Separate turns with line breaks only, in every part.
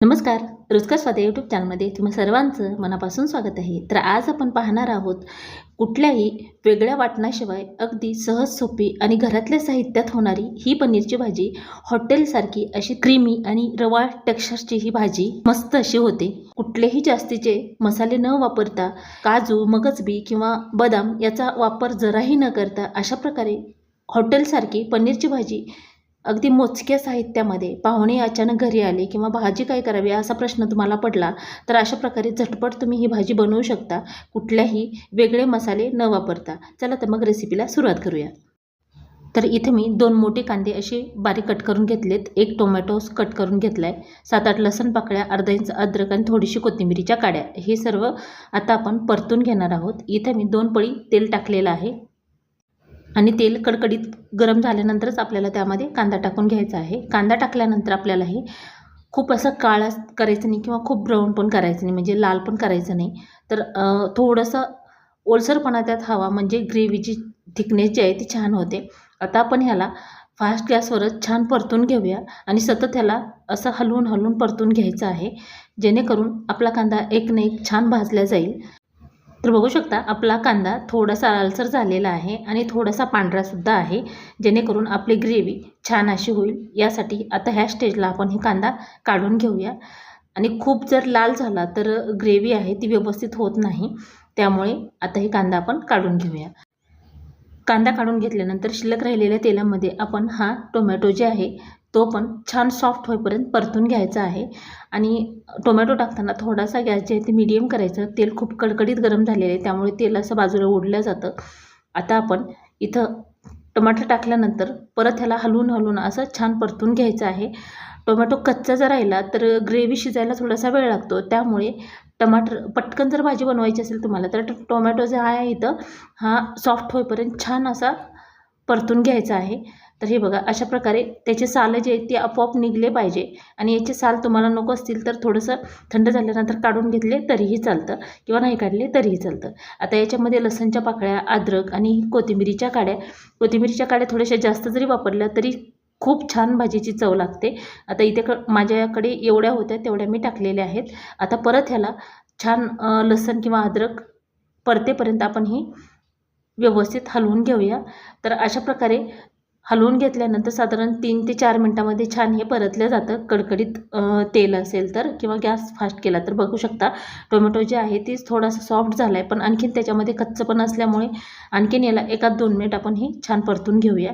नमस्कार रुचकर स्वादे यूट्यूब चॅनलमध्ये तुम्हा सर्वांचं मनापासून स्वागत आहे. तर आज आपण पाहणार आहोत कुठल्याही वेगळ्या वाटणाशिवाय अगदी सहज सोपी आणि घरातल्या साहित्यात होणारी ही पनीरची भाजी हॉटेलसारखी अशी क्रीमी आणि रवाळ टेक्स्चरची ही भाजी मस्त अशी होते. कुठलेही जास्तीचे मसाले न वापरता काजू मगजबी किंवा बदाम याचा वापर जराही न करता अशा प्रकारे हॉटेलसारखी पनीरची भाजी अगदी मोजक्या साहित्यामध्ये पाहुणे अचानक घरी आले किंवा भाजी काय करावी असा प्रश्न तुम्हाला पडला तर अशा प्रकारे झटपट तुम्ही ही भाजी बनवू शकता. कुठल्याही वेगळे मसाले न वापरता. चला तर मग रेसिपीला सुरुवात करूया. तर इथे मी दोन मोठे कांदे असे बारीक कट करून घेतलेत. एक टोमॅटो कट करून घेतला आहे सात आठ लसण पाकळ्या अर्धा इंच अद्रक आणि थोडीशी कोथिंबिरीच्या काड्या. हे सर्व आता आपण परतून घेणार आहोत. इथे मी दोन पळी तेल टाकलेलं आहे. आणि तेल कडकडीत गरम झाल्यानंतरच आपल्याला त्यामध्ये कांदा टाकून घ्यायचा आहे. कांदा टाकल्यानंतर आपल्याला हे खूप असं काळा करायचं नाही किंवा खूप ब्राऊन पण करायचं नाही म्हणजे लाल पण करायचं नाही. तर थोडंसं ओलसरपणा त्यात हवा म्हणजे ग्रेव्हीची थिकनेस जी आहे ती छान होते. आता आपण ह्याला फास्ट गॅसवरच छान परतून घेऊया आणि सतत ह्याला असं हलवून हलवून परतून घ्यायचं आहे. जेणेकरून आपला कांदा एक न एक छान भाजला जाईल. तर बघू शकता आपला कांदा थोडासा लालसर झालेला आहे आणि थोडासा पांढरासुद्धा आहे जेणेकरून आपली ग्रेव्ही छान अशी होईल. यासाठी आता ह्या स्टेजला आपण हे कांदा काढून घेऊया. आणि खूप जर लाल झाला तर ग्रेव्ही आहे ती व्यवस्थित होत नाही त्यामुळे आता हे कांदा आपण काढून घेऊया. कांदा काढून घेतल्यानंतर शिल्लक राहिलेल्या तेलामध्ये आपण हा टोमॅटो जे आहे तो पण छान सॉफ्ट होईपर्यंत परतून घ्यायचा आहे. आणि टोमॅटो टाकताना थोडासा गॅस जे आहे ते मिडियम करायचं. तेल खूप कडकडीत गरम झालेलं आहे. त्यामुळे तेल असं बाजूला ओढलं जातं. आता आपण इथं टमाटर टाकल्यानंतर परत ह्याला हलवून हलवून असं छान परतून घ्यायचं आहे. टोमॅटो कच्चा जर राहिला तर ग्रेव्ही शिजायला थोडासा वेळ लागतो. त्यामुळे टमाटर पटकन जर भाजी बनवायची असेल तुम्हाला तर टोमॅटो जो आहे इथं हा सॉफ्ट होईपर्यंत छान असा परतून घ्यायचं आहे. तर हे बघा अशा प्रकारे त्याचे साल जे आहेत ते आपोआप निघले पाहिजे आणि याचे साल तुम्हाला नको असतील तर थोडंसं थंड झाल्यानंतर काढून घेतले तरीही चालतं किंवा नाही काढले तरीही चालतं. आता याच्यामध्ये लसणच्या पाकळ्या अद्रक आणि कोथिंबिरीच्या काड्या. कोथिंबिरीच्या काड्या थोड्याशा जास्त जरी वापरल्या तरी खूप छान भाजीची चव लागते. आता इथे क माझ्याकडे एवढ्या होत्या तेवढ्या मी टाकलेल्या आहेत. आता परत ह्याला छान लसण किंवा अद्रक परतेपर्यंत आपण ही व्यवस्थित हलवून घेऊया. तर अशा प्रकारे हलवून घेतल्यानंतर साधारण तीन ते चार मिनटामध्ये छान हे परतलं जातं. कडकडीत तेल असेल तर किंवा गॅस फास्ट केला तर. बघू शकता टोमॅटो जे आहे तीच थोडासा सॉफ्ट झाला आहे पण आणखीन त्याच्यामध्ये कच्चं पण असल्यामुळे आणखीन याला एकाच दोन मिनिट आपण हे छान परतून घेऊया.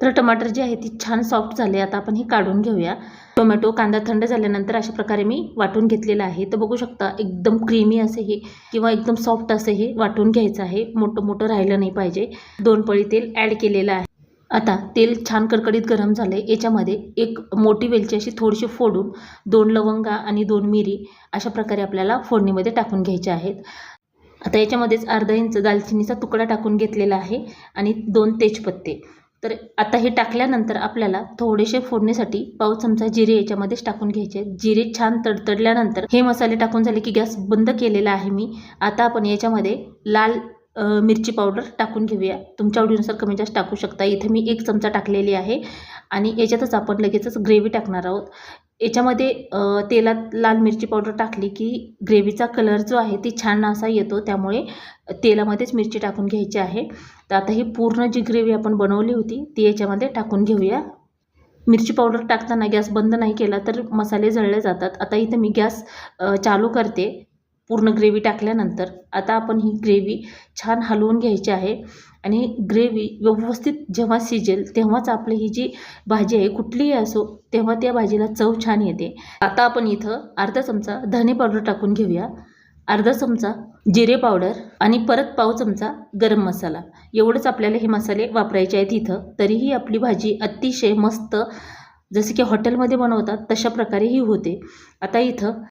तर टमाटर जी आहे ती छान सॉफ्ट झाले. आता आपण हे काढून घेऊया. टोमॅटो कांदा थंड झाल्यानंतर अशा प्रकारे मी वाटून घेतलेलं आहे. तर बघू शकता एकदम क्रीमी असे हे किंवा एकदम सॉफ्ट असे हे वाटून घ्यायचं आहे. मोठं मोठं राहिलं नाही पाहिजे. दोन पळी तेल ॲड केलेलं आहे. आता तेल छान कडकडीत गरम झालं आहे याच्यामध्ये एक मोठी वेलची अशी थोडीशी फोडून दोन लवंगा आणि दोन मिरी अशा प्रकारे आपल्याला फोडणीमध्ये टाकून घ्यायच्या आहेत. आता याच्यामध्येच अर्धा इंच दालचिनीचा तुकडा टाकून घेतलेला आहे आणि दोन तेजपत्ते. तर आता हे टाकल्यानंतर आपल्याला थोडेसे फोडणीसाठी पाव चमचा जिरे याच्यामध्येच टाकून घ्यायचे जिरे छान तडतडल्यानंतर हे मसाले टाकून झाले की गॅस बंद केलेला आहे मी. आता आपण याच्यामध्ये लाल मिरची पावडर टाकून घेऊया. तुमच्या आवडीनुसार कमी जास्त टाकू शकता. इथे मी एक चमचा टाकलेली आहे आणि याच्यातच आपण लगेचच ग्रेव्ही टाकणार आहोत. याच्यामध्ये तेलात लाल मिरची पावडर टाकली की ग्रेव्हीचा कलर जो आहे ती छान असा येतो. त्यामुळे तेलामध्येच मिरची टाकून घ्यायची आहे. तर आता ही पूर्ण जी ग्रेव्ही आपण बनवली होती ती याच्यामध्ये टाकून घेऊया. मिरची पावडर टाकताना गॅस बंद नाही केला तर मसाले जळले जातात. आता इथं मी गॅस चालू करते पूर्ण ग्रेव्ही टाकल्यानंतर. आता आपण ही ग्रेव्ही छान हलवून घ्यायची आहे आणि ग्रेव्ही व्यवस्थित जेव्हा शिजेल तेव्हाच आपली ही जी भाजी आहे कुठलीही असो तेव्हा त्या भाजीला चव छान येते. आता आपण इथं अर्धा चमचा धने पावडर टाकून घेऊया. अर्धा चमचा जिरे पावडर आणि परत पाव चमचा गरम मसाला. एवढंच आपल्याला हे मसाले वापरायचे आहेत इथं. तरीही आपली भाजी अतिशय मस्त जसे की हॉटेलमध्ये बनवतात तशा प्रकारे ही होते. आता इथं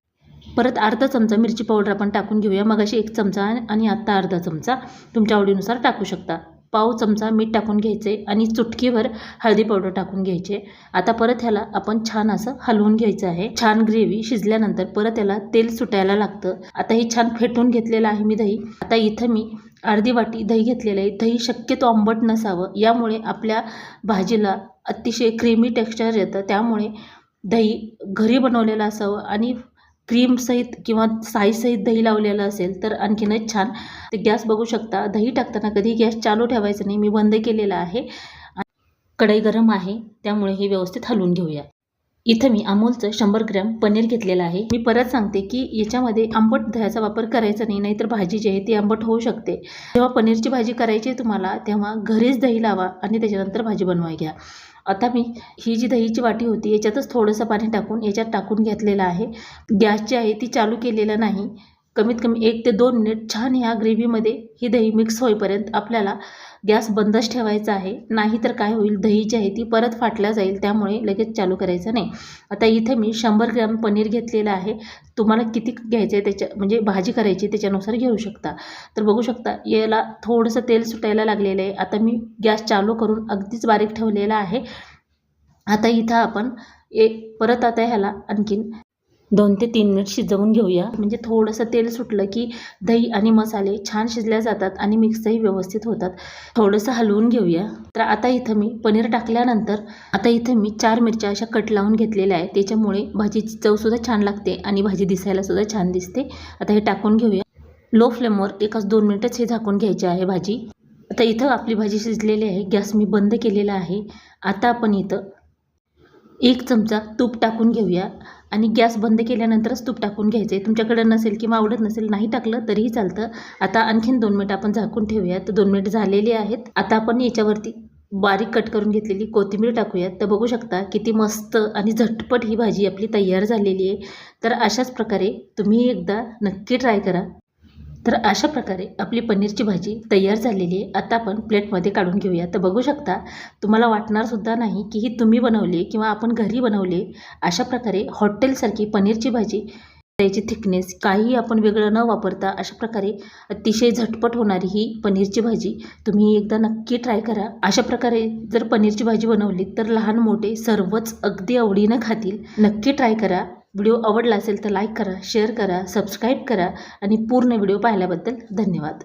परत अर्धा चमचा मिरची पावडर आपण टाकून घेऊया. मग अशी एक चमचा आणि आत्ता अर्धा चमचा. तुमच्या आवडीनुसार टाकू शकता. पाव चमचा मीठ टाकून घ्यायचे आणि चुटकीवर हळदी पावडर टाकून घ्यायचे. आता परत ह्याला आपण छान असं हलवून घ्यायचं आहे. छान ग्रेव्ही शिजल्यानंतर परत याला तेल सुटायला लागतं. आता हे छान फेटून घेतलेलं आहे मी दही. आता इथं मी अर्धी वाटी दही घेतलेलं आहे. दही शक्यतो आंबट नसावं. यामुळे आपल्या भाजीला अतिशय क्रीमी टेक्स्चर येतं. त्यामुळे दही घरी बनवलेलं असावं आणि क्रीमसहित किंवा साईसहित दही लावलेलं असेल तर आणखीनच छान. ते गॅस बघू शकता. दही टाकताना कधी गॅस चालू ठेवायचं नाही. मी बंद केलेला आहे. कढई गरम आहे. त्यामुळे हे व्यवस्थित हलवून घेऊया. इथं मी अमूलचं शंभर ग्रॅम पनीर घेतलेलं आहे. मी परत सांगते की याच्यामध्ये आंबट दह्याचा वापर करायचा नाही नाहीतर भाजी जी आहे ती आंबट होऊ शकते. जेव्हा पनीरची भाजी करायची आहे तुम्हाला तेव्हा घरीच दही लावा आणि त्याच्यानंतर भाजी बनवाय घ्या. आता मी ही जी दहीची वाटी होती याच्यातच थोडंसं पाणी टाकून याच्यात टाकून घेतलेलं आहे. गॅस जी आहे ती चालू केलेलं नाही. कमीत कमी एक ते दोन मिनिट छान ह्या ग्रेव्हीमध्ये ही दही मिक्स होईपर्यंत आपल्याला गॅस बंदच ठेवायचा आहे. नाहीतर काय होईल? दही जी आहे ती परत फाटल्या जाईल. त्यामुळे लगेच चालू करायचं नाही. आता इथे मी शंभर ग्रॅम पनीर घेतलेलं आहे. तुम्हाला किती घ्यायचं आहे त्याच्या म्हणजे भाजी करायची त्याच्यानुसार घेऊ शकता. तर बघू शकता याला थोडंसं तेल सुटायला लागलेलं आहे. आता मी गॅस चालू करून अगदीच बारीक ठेवलेला आहे. आता इथं आपण एक परत आता ह्याला आणखीन दोन ते तीन मिनिट शिजवून घेऊया. म्हणजे थोडंसं तेल सुटलं की दही आणि मसाले छान शिजल्या जातात आणि मिक्सही व्यवस्थित होतात. थोडंसं हलवून घेऊया. तर आता इथं मी पनीर टाकल्यानंतर आता इथं मी चार मिरच्या अशा कट लावून घेतलेल्या आहे त्याच्यामुळे भाजीची चवसुद्धा छान लागते आणि भाजी दिसायलासुद्धा छान दिसते. आता हे टाकून घेऊया. लो फ्लेमवर एकाच दोन मिनटंच हे झाकून घ्यायची आहे भाजी. आता इथं आपली भाजी शिजलेली आहे. गॅस मी बंद केलेला आहे. आता आपण इथं एक चमचा तूप टाकून घेऊया. आणि गॅस बंद केल्यानंतरच तूप टाकून घ्यायचं. आहे तुमच्याकडं नसेल किंवा आवडत नसेल नाही टाकलं तरीही चालतं. आता आणखीन दोन मिनिट आपण झाकून ठेवूया तर दोन मिनिट झालेली आहेत. आता आपण याच्यावरती बारीक कट करून घेतलेली कोथिंबीर टाकूयात. तर बघू शकता किती मस्त आणि झटपट ही भाजी आपली तयार झालेली आहे. तर अशाच प्रकारे तुम्ही एकदा नक्की ट्राय करा. तर अशा प्रकारे आपली पनीरची भाजी तयार झालेली आहे. आता आपण प्लेटमध्ये काढून घेऊया. तर बघू शकता तुम्हाला वाटणारसुद्धा नाही की ही तुम्ही बनवली किंवा आपण घरी बनवली अशा प्रकारे हॉटेलसारखी पनीरची भाजी त्याची थिकनेस काहीही आपण वेगळं न वापरता अशा प्रकारे अतिशय झटपट होणारी ही पनीरची भाजी तुम्ही एकदा नक्की ट्राय करा. अशा प्रकारे जर पनीरची भाजी बनवली तर लहान मोठे सर्वच अगदी आवडीनं खातील. नक्की ट्राय करा. व्हिडिओ आवडला असेल तर लाईक करा शेअर करा सबस्क्राईब करा आणि पूर्ण व्हिडिओ पाहिल्याबद्दल धन्यवाद.